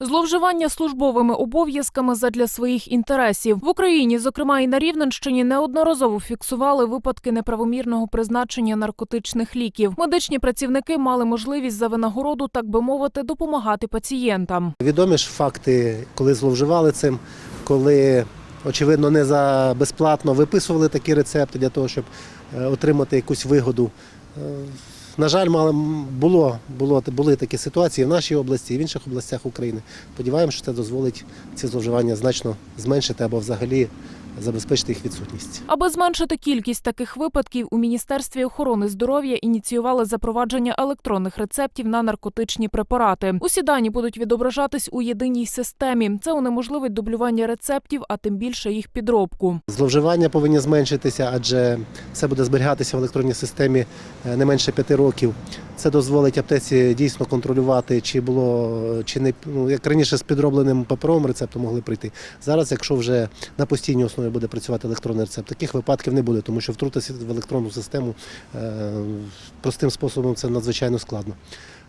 Зловживання службовими обов'язками задля своїх інтересів в Україні, зокрема і на Рівненщині, неодноразово фіксували випадки неправомірного призначення наркотичних ліків. Медичні працівники мали можливість за винагороду, так би мовити, допомагати пацієнтам. Відомі ж факти, коли зловживали цим, коли очевидно не за безплатно виписували такі рецепти для того, щоб е, отримати якусь вигоду. На жаль, мало було, було були такі ситуації в нашій області і в інших областях України. Сподіваємося, що це дозволить ці зловживання значно зменшити або взагалі забезпечити їх відсутність. Аби зменшити кількість таких випадків, у міністерстві охорони здоров'я ініціювали запровадження електронних рецептів на наркотичні препарати. Усі дані будуть відображатись у єдиній системі. Це унеможливить дублювання рецептів, а тим більше їх підробку. Зловживання повинні зменшитися, адже все буде зберігатися в електронній системі е, не менше п'яти років. Це дозволить аптеці дійсно контролювати, чи було чи не ну, як раніше з підробленим паперовим рецептом могли прийти. Зараз, якщо вже на постійній основі буде працювати електронний рецепт, таких випадків не буде, тому що втрутитися в електронну систему е, простим способом це надзвичайно складно.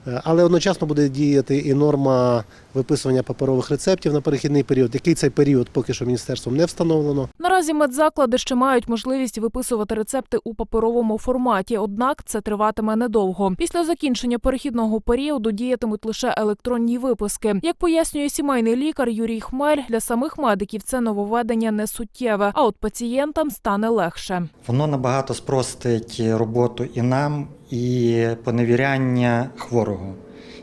Е, Але одночасно буде діяти і норма виписування паперових рецептів на перехідний період. Який цей період поки що міністерством не встановлено. Наразі медзаклади ще мають можливість виписувати рецепти у паперовому форматі, однак це триватиме недовго. Після закінчення перехідного періоду діятимуть лише електронні виписки. Як пояснює сімейний лікар Юрій Хмель, для самих медиків це нововведення не суттєве, а от пацієнтам стане легше. Воно набагато спростить роботу і нам, і поневіряння хворого,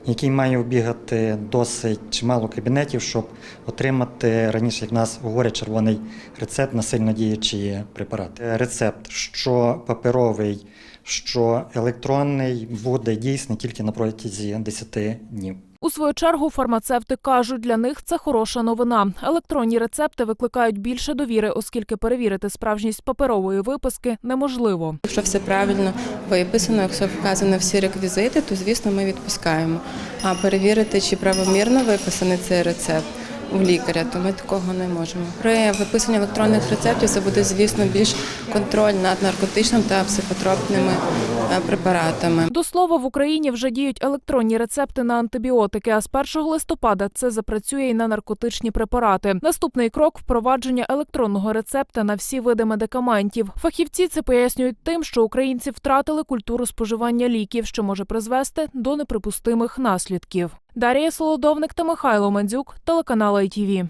який має обігати досить чимало кабінетів, щоб отримати раніше, як нас говорять, червоний рецепт на сильно діючі препарати. Рецепт, що паперовий, що електронний, буде дійсний тільки на протязі 10 днів. У свою чергу фармацевти кажуть, для них це хороша новина. Електронні рецепти викликають більше довіри, оскільки перевірити справжність паперової виписки неможливо. Якщо все правильно виписано, якщо вказано всі реквізити, то звісно ми відпускаємо. А перевірити, чи правомірно виписаний цей рецепт у лікаря, то ми такого не можемо. При виписанні електронних рецептів це буде, звісно, більш контроль над наркотичним та психотропними препаратами. До слова, в Україні вже діють електронні рецепти на антибіотики. А з 1 листопада це запрацює і на наркотичні препарати. Наступний крок впровадження електронного рецепта на всі види медикаментів. Фахівці це пояснюють тим, що українці втратили культуру споживання ліків, що може призвести до неприпустимих наслідків. Дар'я Солодовник та Михайло Мандзюк, телеканал ITV.